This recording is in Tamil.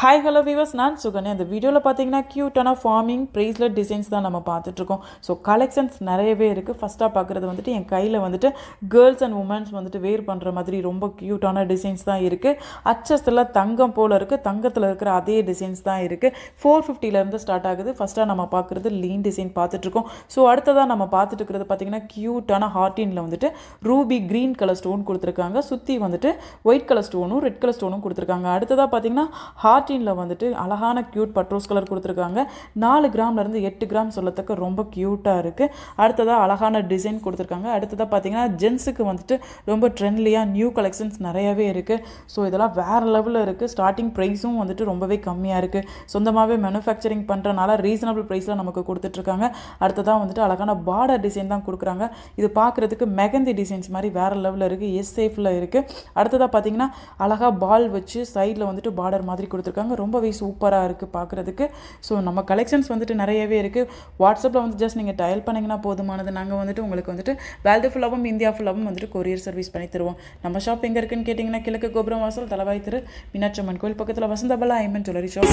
ஹாய் ஹலோ விவர்ஸ் நான் சுகன்யா. இந்த வீடியோவில் பார்த்தீங்கன்னா க்யூட்டான ஃபார்மிங் ப்ரைஸ்லெட் டிசைன்ஸ் தான் நம்ம பார்த்துட்ருக்கோம் ஸோ கலெக்ஷன்ஸ் நிறையவே இருக்குது ஃபஸ்ட்டாக பார்க்குறது வந்துட்டு என் கையில் வந்துட்டு கேர்ள்ஸ் அண்ட் உமன்ஸ் வந்துட்டு வேர் பண்ணுற மாதிரி ரொம்ப க்யூட்டான டிசைன்ஸ் தான் இருக்குது அச்சஸில் தங்கம் போல் இருக்குது தங்கத்தில் இருக்கிற அதே டிசைன்ஸ் தான் இருக்குது ஃபோர் ஃபிஃப்டிலேருந்து ஸ்டார்ட் ஆகுது. ஃபஸ்ட்டாக நம்ம பார்க்குறது லீன் டிசைன் பார்த்துட்ருக்கோம் ஸோ அடுத்ததாக நம்ம பார்த்துட்டு இருக்கிறது பார்த்தீங்கன்னா க்யூட்டான ஹார்டினில் வந்துட்டு ரூபி க்ரீன் கலர் ஸ்டோன் கொடுத்துருக்காங்க. சுற்றி வந்துட்டு ஒயிட் கலர் ஸ்டோனும் ரெட் கலர் ஸ்டோனும் கொடுத்துருக்காங்க. அடுத்ததாக பார்த்தீங்கன்னா ஹார்டினில் வந்துட்டு அழகான க்யூட் பட்ரோஸ் கலர் கொடுத்துருக்காங்க. நாலு கிராம்லேருந்து எட்டு கிராம் சொல்லத்தக்க ரொம்ப க்யூட்டாக இருக்குது அடுத்ததாக அழகான டிசைன் கொடுத்துருக்காங்க. அடுத்ததாக பார்த்தீங்கன்னா ஜென்ஸுக்கு வந்துட்டு ரொம்ப ட்ரெண்ட்லியாக நியூ கலெக்ஷன்ஸ் நிறையவே இருக்குது ஸோ இதெல்லாம் வேறு லெவலில் இருக்குது ஸ்டார்டிங் ப்ரைஸும் வந்துட்டு ரொம்பவே கம்மியாக இருக்குது சொந்தமாகவே மேனுஃபேக்சரிங் பண்ணுறனால ரீசனபிள் ப்ரைஸில் நமக்கு கொடுத்துட்ருக்காங்க. அடுத்ததாக வந்துட்டு அழகான பார்டர் டிசைன் தான் கொடுக்குறாங்க. இது பார்க்குறதுக்கு மெகந்தி டிசைன்ஸ் மாதிரி வேறு லெவலில் இருக்குது எஸ் சேஃபில் இருக்குது அடுத்ததாக பார்த்தீங்கன்னா அழகாக பால் வச்சு சைடில் வந்துட்டு பார்டர் மாதிரி கொடுத்துருக்காங்க. ரொம்பவே சூப்பராக இருக்குது பார்க்குறதுக்கு ஸோ நம்ம கலெக்ஷன்ஸ் வந்துட்டு நிறையவே இருக்குது வாட்ஸ்அப்பில் வந்து ஜஸ்ட் நீங்கள் டயல் பண்ணிங்கன்னா போதுமானது. நாங்கள் வந்துட்டு உங்களுக்கு வந்துட்டு வேல்டு ஃபுல்லாகவும் இந்தியா ஃபுல்லாகவும் வந்துட்டு கொரியர் சர்வீஸ் பண்ணி தருவோம். நம்ம ஷாப் எங்கே இருக்குன்னு கேட்டிங்கன்னா கிழக்கு கோபுரம் வாசல் தலைவாய் திரு மீனாட்சி அம்மன் கோயில் பக்கத்தில் வசந்தபலா ஐமன் ஜுவல்லரி ஷாப்